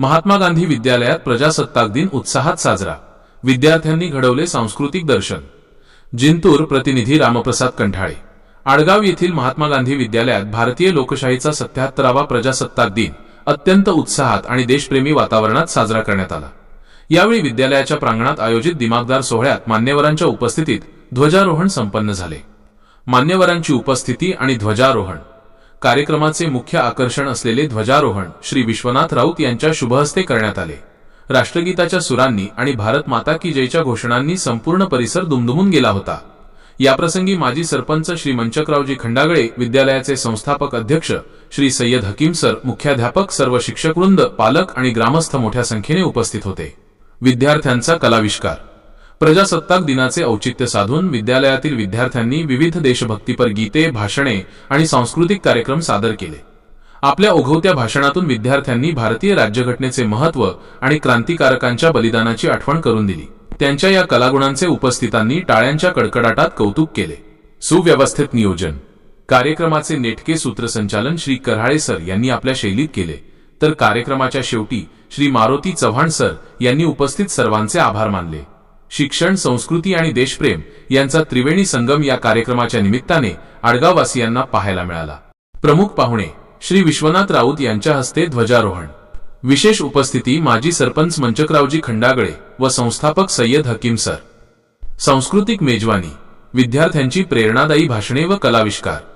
महात्मा गांधी विद्यालयात प्रजासत्ताक दिन उत्साहात साजरा. विद्यार्थ्यांनी घडवले सांस्कृतिक दर्शन. जिंतूर प्रतिनिधी रामप्रसाद कंठाळे. आडगाव येथील महात्मा गांधी विद्यालयात भारतीय लोकशाहीचा सत्याहत्तरावा प्रजासत्ताक दिन अत्यंत उत्साहात आणि देशप्रेमी वातावरणात साजरा करण्यात आला. यावेळी विद्यालयाच्या प्रांगणात आयोजित दिमागदार सोहळ्यात मान्यवरांच्या उपस्थितीत ध्वजारोहण संपन्न झाले. मान्यवरांची उपस्थिती आणि ध्वजारोहण. कार्यक्रमाचे मुख्य आकर्षण असलेले ध्वजारोहण श्री विश्वनाथ राऊत यांच्या शुभहस्ते करण्यात आले. राष्ट्रगीताच्या सुरांनी आणि भारत माता की जयच्या घोषणांनी संपूर्ण परिसर दुमदुमून गेला होता. याप्रसंगी माजी सरपंच श्री मंचकरावजी खंडागळे विद्यालयाचे संस्थापक अध्यक्ष श्री सय्यद हकीम सर मुख्याध्यापक सर्व शिक्षकवृंद पालक आणि ग्रामस्थ मोठ्या संख्येने उपस्थित होते. विद्यार्थ्यांचा कलाविष्कार प्रजासत्ताक दिनाचे औचित्य साधून विद्यालयातील विद्यार्थ्यांनी विविध देशभक्तीपर गीते भाषणे आणि सांस्कृतिक कार्यक्रम सादर केले. आपल्या ओघवत्या भाषणातून विद्यार्थ्यांनी भारतीय राज्यघटनेचे महत्त्व आणि क्रांतिकारकांच्या बलिदानाची आठवण करून दिली. त्यांच्या या कलागुणांचे उपस्थितांनी टाळ्यांच्या कडकडाटात कौतुक केले. सुव्यवस्थित नियोजन. कार्यक्रमाचे नेटके सूत्रसंचालन श्री कराळे सर यांनी आपल्या शैलीत केले. तर कार्यक्रमाच्या शेवटी श्री मारुती चव्हाण सर यांनी उपस्थित सर्वांचे आभार मानले. शिक्षण संस्कृती आणि देशप्रेम यांचा त्रिवेणी संगम या कार्यक्रमाच्या निमित्ताने आडगाववासियांना पाहायला मिळाला. प्रमुख पाहुणे श्री विश्वनाथ राऊत यांच्या हस्ते ध्वजारोहण. विशेष उपस्थिती माजी सरपंच मंचकरावजी खंडागळे व संस्थापक सय्यद हकीम सर. सांस्कृतिक मेजवानी विद्यार्थ्यांची प्रेरणादायी भाषणे व कलाविष्कार.